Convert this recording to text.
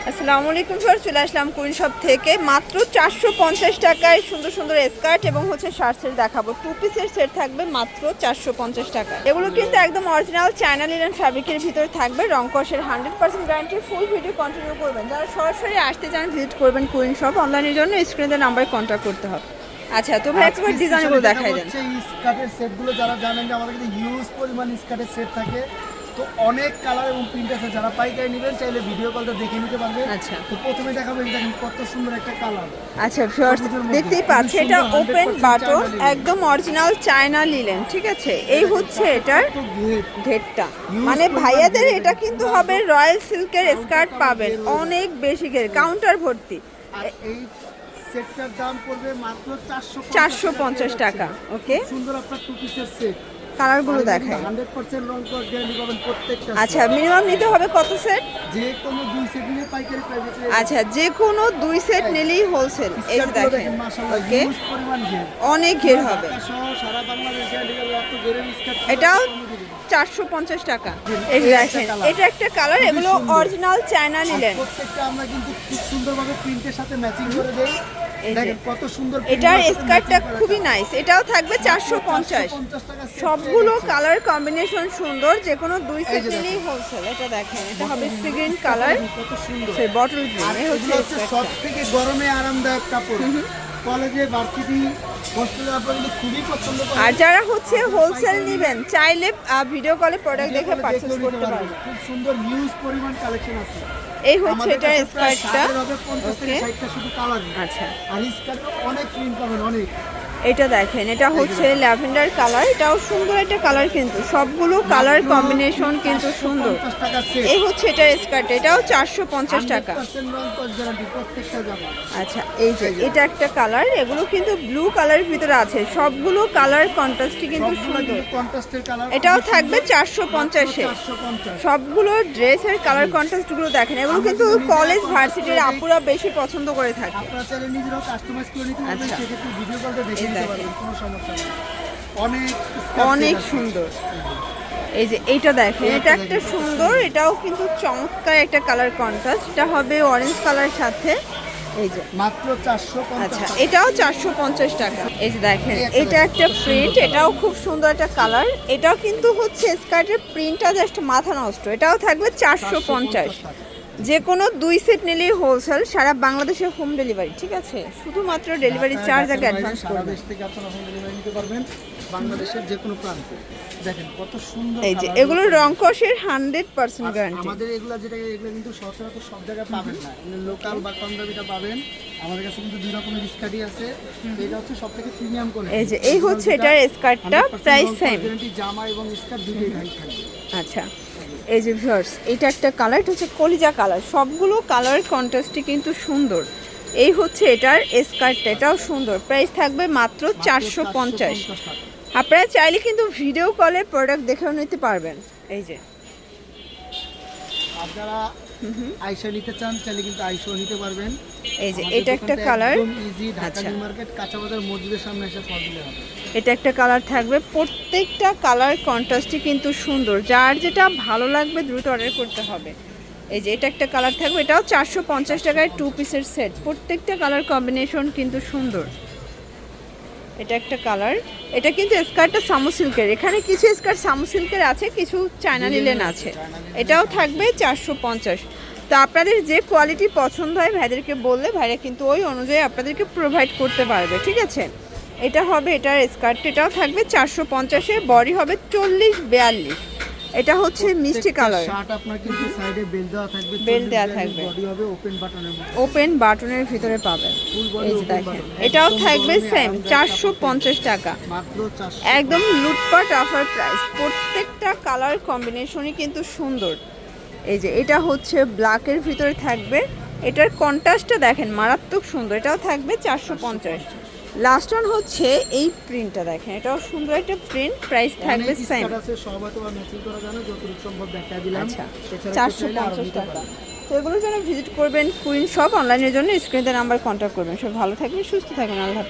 আসসালামু আলাইকুম স্যার চলে আসলাম কুইন শপ থেকে মাত্র চারশো পঞ্চাশ টাকায় সুন্দর সুন্দর স্কার্ট এবং হচ্ছে শার্টসের দেখাবো টু পিসের সেট থাকবে মাত্র চারশো পঞ্চাশ টাকা এগুলো কিন্তু একদম অরিজিনাল চায়না লিলেন ফ্যাব্রিকের ভিতরে থাকবে রং কষের hundred percent guarantee full video continue করবেন যারা সরাসরি আসতে চান ভিজিট করবেন কুইন শপ অনলাইনের জন্য স্ক্রিনের নাম্বারে কন্ট্যাক্ট করতে হবে আচ্ছা তো ভাই একবার ডিজাইনগুলো দেখাই দেন এই স্কার্টের সেটগুলো যারা জানেন যে আমাদের কাছে হিউজ পরিমাণ স্কার্টের সেট থাকে তো অনেক কালার এবং প্রিন্ট আছে। যারা পাইকারি নেবেন চাইলে ভিডিও কলটা দেখে নিতে পারবেন। আচ্ছা। তো প্রথমে দেখাবো দেখেন কত সুন্দর একটা কালার আচ্ছা ভিউয়ার্স দেখতেই পাচ্ছি এটা ওপেন বাটন একদম অরিজিনাল চায়না লিলেন ঠিক আছে? এই হচ্ছে এটার ঘেরটা মানে ভাইয়াদের এটা কিন্তু হবে রয়্যাল সিল্কের স্কার্ট পাবেন অনেক বেশি ঘের কাউন্টার ভর্তি। এই সেটটার দাম পড়বে মাত্র চারশো চারশো পঞ্চাশ টাকা। ওকে সুন্দর আপনার টু পিসের সেট কালারগুলো দেখায় আচ্ছা মিনিমাম নিতে হবে কত সেট যে কোনো দুই সেট নিলে পাইকারি প্রাইভেট আচ্ছা যে কোনো দুই সেট নিলেই হোলসেল এই যে দেখেন ওকে অনেক ঘের হবে। এটাও চারশো পঞ্চাশ টাকা। এই দেখেন এটা একটা কালার এগুলো অরিজিনাল চায়না নিলেন। প্রত্যেকটা আমরা কিন্তু খুব সুন্দরভাবে প্রিন্টের সাথে ম্যাচিং করে দেই। দেখেন কত সুন্দর এটার স্কার্টটা খুবই নাইস এটাও থাকবে চারশো পঞ্চাশ। সবগুলো কালার কম্বিনেশন সুন্দর যে কোনো দুই সেট নিলেই হোলসেল এটা দেখেন এটা হবে কালার কত সুন্দর। সেই বটল গ্রিন এই হচ্ছে সব থেকে গরমে আরামদায়ক কাপড়। কলেজে ভার্সিটি আর যারা হচ্ছে হোলসেল নেবেন চাইলে ভিডিও কলে প্রোডাক্ট দেখে পারচেজ করতে পারবেন। খুব সুন্দর হিউজ পরিমাণ কালেকশন আছে। এই হচ্ছে এটা স্কার্টটা। ওকে আচ্ছা। আর স্কার্ট অনেক প্রিন্ট পাবেন অনেক। এটা দেখেন এটা হচ্ছে ল্যাভেন্ডার কালার এটাও সুন্দর একটা কালার কিন্তু সবগুলো কালার কম্বিনেশন কিন্তু সুন্দর। এই হচ্ছে এটা স্কার্ট এটাও চারশো পঞ্চাশ টাকা। আচ্ছা এই যে এটা একটা কালার এগুলো কিন্তু ব্লু কালারের ভিতরে আছে সবগুলো কালার কন্ট্রাস্টই কিন্তু সুন্দর। এটাও থাকবে চারশো পঞ্চাশে সবগুলো ড্রেসের কালার কন্ট্রাস্টগুলো দেখেন এগুলো কিন্তু কলেজ ভার্সিটির আপুরা বেশি পছন্দ করে থাকে। আচ্ছা। দেখেন। অনেক অনেক সুন্দর। এই যে এইটা দেখেন এটা একটা সুন্দর এটাও কিন্তু চমৎকার একটা কালার কন্ট্রাস্ট এটা হবে অরেঞ্জ কালার সাথে। এই যে। মাত্র চারশো আচ্ছা এটাও চারশো পঞ্চাশ টাকা। এই যে দেখেন এটা একটা প্রিন্ট এটাও খুব সুন্দর একটা কালার এটাও কিন্তু হচ্ছে স্কার্টের প্রিন্টটা জাস্ট মাথা নষ্ট। এটাও থাকবে চারশো পঞ্চাশ। যে কোনো দুই সেট নিলেই হোলসেল সারা বাংলাদেশে হোম ডেলিভারি ঠিক আছে? শুধুমাত্র ডেলিভারি চার্জ আগে অ্যাডভান্স করবেন। দেশ থেকে আপনারা হোম ডেলিভারি নিতে পারবেন বাংলাদেশের যে কোনো প্রান্তে। দেখেন কত সুন্দর এই যে এগুলো গুলো। রং কষের হান্ড্রেড পার্সেন্ট গ্যারান্টি আমাদের এগুলো যেটা এগুলো কিন্তু সচরাচর সব জায়গায় পাবেন না। লোকাল বা কম দামিটা পাবেন। আমাদের কাছে কিন্তু দুই রকমের স্কার্টই আছে। এটা হচ্ছে সব থেকে প্রিমিয়াম কোয়ালিটি এই যে এই হচ্ছে এটার স্কার্টটা প্রাইস সেম জামা এবং স্কার্ট দুটোই ভাই থাকবে আচ্ছা। এই যে ভিউয়ার্স এটা একটা কালার এটা হচ্ছে কলিজা কালার। সবগুলো কালার কন্ট্রাস্টই কিন্তু সুন্দর। এই হচ্ছে এটার স্কার্টটা এটাও সুন্দর। প্রাইস থাকবে মাত্র চারশো পঞ্চাশ। আপনারা চাইলে কিন্তু ভিডিও কলে প্রোডাক্ট দেখেও নিতে পারবেন। এই যে। আর যারা আইসা নিতে চান চাইলে কিন্তু আইসাও নিতে পারবেন। এই যে এটা একটা কালার। ইজি ঢাকা আচ্ছা। মার্কেট কাঁচা বাজার মসজিদের সামনে এসে ফল দিলে হবে। এটা একটা কালার থাকবে। প্রত্যেকটা কালার কন্ট্রাস্টই কিন্তু সুন্দর। যার যেটা ভালো লাগবে দ্রুত অর্ডার করতে হবে। এই যে এটা একটা কালার থাকবে। এটাও চারশো পঞ্চাশ টাকায় টু পিসের সেট প্রত্যেকটা কালার কম্বিনেশন কিন্তু সুন্দর। এটা একটা কালার এটা কিন্তু স্কার্টটা সামু সিল্কের। এখানে কিছু স্কার্ট সামু সিল্কের আছে কিছু চায়না লিলেন আছে। এটাও থাকবে চারশো পঞ্চাশ। তো আপনাদের যে কোয়ালিটি পছন্দ হয় ভাইদেরকে বললে ভাইরা কিন্তু ওই অনুযায়ী আপনাদেরকে প্রোভাইড করতে পারবে। ঠিক আছে? এটা হবে এটার স্কার্ট এটাও থাকবে চারশো পঞ্চাশে বডি হবে চল্লিশ বিয়াল্লিশ। এটা হচ্ছে মিষ্টি কালার। শার্ট আপনার কিন্তু সাইডে বেল দেওয়া থাকবে Belt দেওয়া থাকবে। বডি হবে ওপেন বাটনের ওপেন বাটনের ভিতরে পাবেন। ফুল এই যে দেখেন এটাও থাকবে সেম চারশো পঞ্চাশ টাকা। মাত্র 400 একদম লুটপাট অফার প্রাইস প্রত্যেকটা কালার কম্বিনেশনই কিন্তু সুন্দর। এই যে এটা হচ্ছে ব্ল্যাকের ভিতরে থাকবে। এটার কন্ট্রাস্টটা দেখেন মারাত্মক সুন্দর। এটাও থাকবে চারশো পঞ্চাশ। লাস্ট ওয়ান হচ্ছে এই প্রিন্টটা দেখেন। এটাও সুন্দর একটা প্রিন্ট প্রাইস থাকবে সেম আছে বা ম্যাচিং করা জানো যতটুকু সম্ভব দেখা দিলাম। আচ্ছা এছাড়া চারশো কেউ চাইলে আরও পঞ্চাশ নিতে টাকা। তো এগুলো জন্য ভিজিট করবেন কুইন শপ অনলাইনের জন্য স্ক্রিনে নাম্বার কন্ট্যাক্ট করবেন। সব ভালো থাকবেন সুস্থ থাকবেন আল্লাহ।